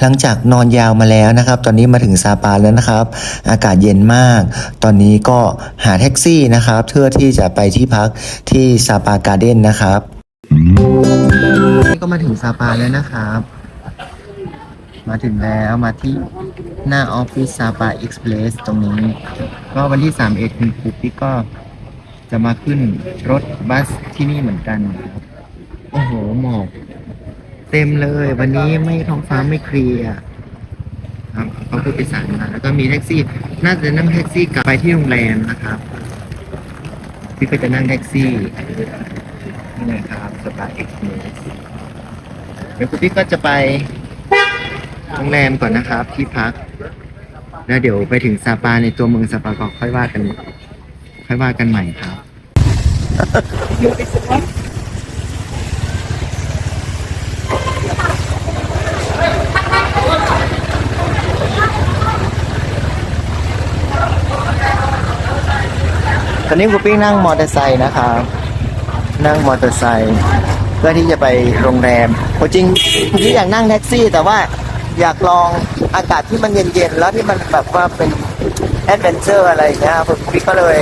หลังจากนอนยาวมาแล้วนะครับ ตอนนี้มาถึงซาปาแล้วนะครับ อากาศเย็นมาก ตอนนี้ก็หาแท็กซี่นะครับ เพื่อที่จะไปที่พักที่ซาปาการ์เด้นนะครับก็มาถึงซาปาแล้วนะครับ มาถึงแล้วมาที่หน้าออฟฟิศซาปาเอ็กซ์เพรสตรงนี้ ก็วันที่3เอ็ดคุณปุ๊กปิ๊กก็จะมาขึ้นรถบัสที่นี่เหมือนกันครับโอ้โหหมอก เต็มเลย วันนี้ไม่ท้องฟ้าไม่เคลียร์ครับเขาพูดไปสารมาแล้วก็มีแท็กซี่ น่าจะนั่งแท็กซี่กลับไปที่โรงแรมนะครับพี่ก็จะนั่งแท็กซี่นี่นะครับสปาเอ็กซ์เพรสเดี๋ยวคุณพี่ก็จะไปโรงแรมก่อนนะครับ ที่พัก แล้วเดี๋ยวไปถึงซาปาในตัวเมืองซาปาก็ค่อยว่ากัน ค่อยว่ากันใหม่ครับ อนนี้คุณปิ้งนั่งมอเตอร์ไซค์นะครับนั่งมอเตอร์ไซค์เพื่อที่จะไปโรงแรมผมจริงคุณพี่อยากนั่งแท็กซี่ แต่ว่าอยากลองอากาศที่มันเย็นๆแล้วที่มันแบบว่าเป็นแอดเวนเจอร์อะไรเงี้ยผมพี่ก็เลย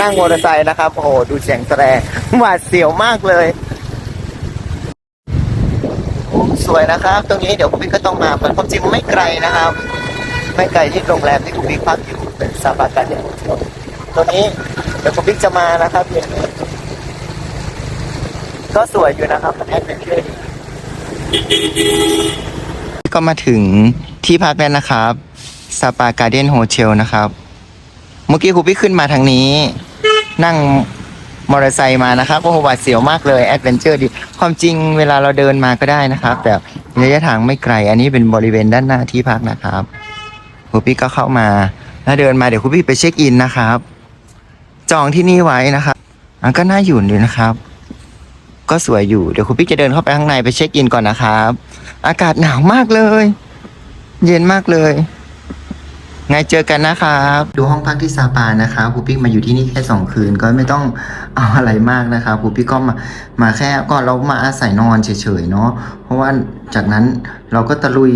นั่งมอเตอร์ไซค์นะครับ โอ้โหดูเสียงแตรหวาดเสียวมากเลยสวยนะครับ ตรงนี้เดี๋ยวคุณพี่ก็ต้องมามันความจริงมันไม่ไกลนะครับ ไม่ไกลที่โรงแรมที่คุณพี่พักอยู่ เป็นซาบากันเนี่ยตรงนี้เดี๋ยวคุณพี่จะมานะครับเย็นนี้ก็สวยอยู่นะครับแอดเวนเจอร์ก็มาถึงที่พักแล้วนะครับซาปาการ์เดนโฮเทลนะครับ เมื่อกี้ครูพี่ขึ้นมาทางนี้ นั่งมอเตอร์ไซค์มานะครับโอ้โหหวาดเสียวมากเลยแอดเวนเจอร์ดีความจริงเวลาเราเดินมาก็ได้นะครับ แต่ระยะทางไม่ไกล อันนี้เป็นบริเวณด้านหน้าที่พักนะครับครูพี่ก็เข้ามา แล้วเดินมาเดี๋ยวครูพี่ไปเช็คอินนะครับ จองที่นี่ไว้นะครับอะก็น่าอยู่ดีนะครับ ก็สวยอยู่เดี๋ยวครูพี่จะเดินเข้าไปข้างในไปเช็คอินก่อนนะครับ อากาศหนาวมากเลย เย็นมากเลยไงเจอกันนะครับ ดูห้องพักที่ซาปานะครับครูปิ๊กมาอยู่ที่นี่แค่สองคืนก็ไม่ต้องเอาอะไรมากนะครับครูปิ๊กก็มามาแค่ก็เรามาอาศัยนอนเฉยๆเนาะเพราะว่าจากนั้นเราก็ตะลุย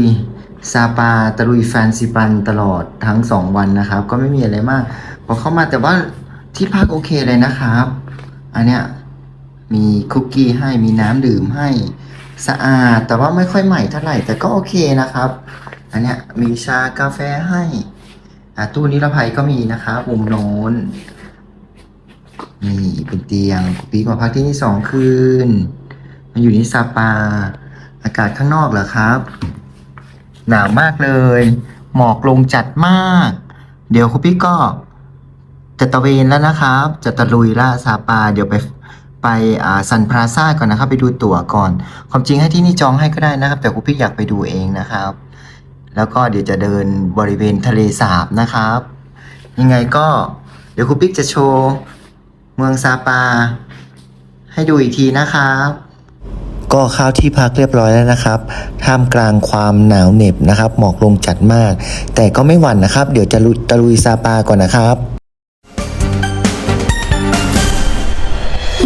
ซาปาตะลุยแฟนซิปันตลอดทั้งสองวันนะครับ ก็ไม่มีอะไรมาก พอเข้ามาแต่ว่าที่พักโอเคเลยนะครับ อันเนี้ยมีคุกกี้ให้มีน้ำดื่มให้สะอาด แต่ว่าไม่ค่อยใหม่เท่าไหร่ แต่ก็โอเคนะครับ อันเนี้ยมีชากาแฟให้อ่าตู้นิรภัยก็มีนะครับมุมโน้นนี่เป็นเตียงปีกมาพักที่นี่สองคืนมาอยู่ที่ซาปา อากาศข้างนอกเหรอครับ หนาวมากเลย หมอกลงจัดมาก เดี๋ยวคุณพี่ก็จะตะเวนแล้วนะครับ จะตะลุยล่าซาปา เดี๋ยวไปไปอ่าซันพราซ่าก่อนนะครับ ไปดูตั๋วก่อน ความจริงให้ที่นี่จองให้ก็ได้นะครับ แต่คุณพี่อยากไปดูเองนะครับ แล้วก็เดี๋ยวจะเดินบริเวณทะเลสาบนะครับ ยังไงก็เดี๋ยวครูปิ๊กจะโชว์เมืองซาปา ให้ดูอีกทีนะครับ ก็เข้าที่พักเรียบร้อยแล้วนะครับท่ามกลางความหนาวเหน็บนะครับ หมอกลงจัดมาก แต่ก็ไม่หวั่นนะครับ เดี๋ยวจะลุตะลุยซาปาก่อนนะครับ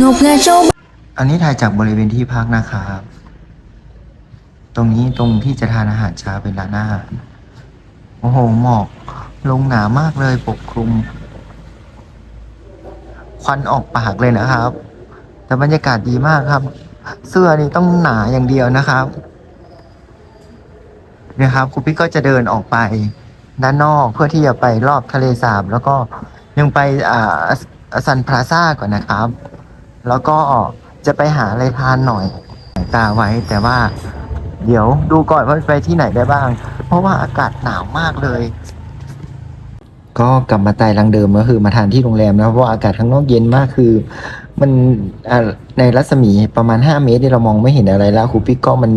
งบงินโชว์อันนี้ถ่ายจากบริเวณที่พักนะครับ ตรงนี้ตรงที่จะทานอาหารเช้าเป็นร้านอาหารโอ้โหหมอกลงหนามากเลยปกคลุม ควันออกปากเลยนะครับ แต่บรรยากาศดีมากครับ เสื้อนี่ต้องหนาอย่างเดียวนะครับเนี่ยครับครูพี่ก็จะเดินออกไปด้านนอกเพื่อที่จะไปรอบทะเลสาบ แล้วก็ยังไปอ่าซันพลาซ่าก่อนนะครับ แล้วก็จะไปหาอะไรทานหน่อยตาไว้แต่ว่า เดี๋ยวดูก่อนว่าไปที่ไหนได้บ้าง เพราะว่าอากาศหนาวมากเลย ก็กลับมาตายรังเดิมก็คือมาทานที่โรงแรมนะเพราะว่าอากาศข้างนอกเย็นมากคือ มันอ่าในรัศมีประมาณ 5 เมตรที่เรามองไม่เห็นอะไรแล้วครูปิ๊กก็มัน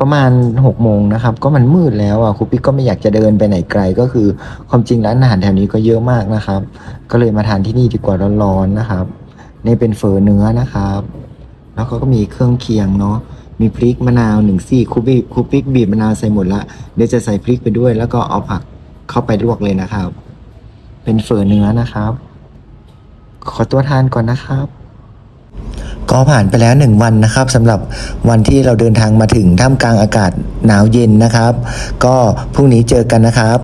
ประมาณ6โมงนะครับ ก็มันมืดแล้วอะครูปิ๊กก็ไม่อยากจะเดินไปไหนไกลก็คือความจริงร้านอาหารแถวนี้ก็เยอะมากนะครับ ก็เลยมาทานที่นี่ดีกว่าร้อนๆนะครับ นี่เป็นเฟอเนื้อนะครับ แล้วเขาก็มีเครื่องเคียงเนาะมีพริกมะนาวหนึ่งซี่คูบิคูปิกบีบมะนาวใส่หมดละเดี๋ยวจะใส่พริกไปด้วย แล้วก็เอาผักเข้าไปลวกเลยนะครับ เป็นเฟอเนื้อนะครับ ขอตัวทานก่อนนะครับ ก็ผ่านไปแล้ว 1 วันนะครับสำหรับวันที่เราเดินทางมาถึงท่ามกลางอากาศหนาวเย็นนะครับ ก็พรุ่งนี้เจอกันนะครับ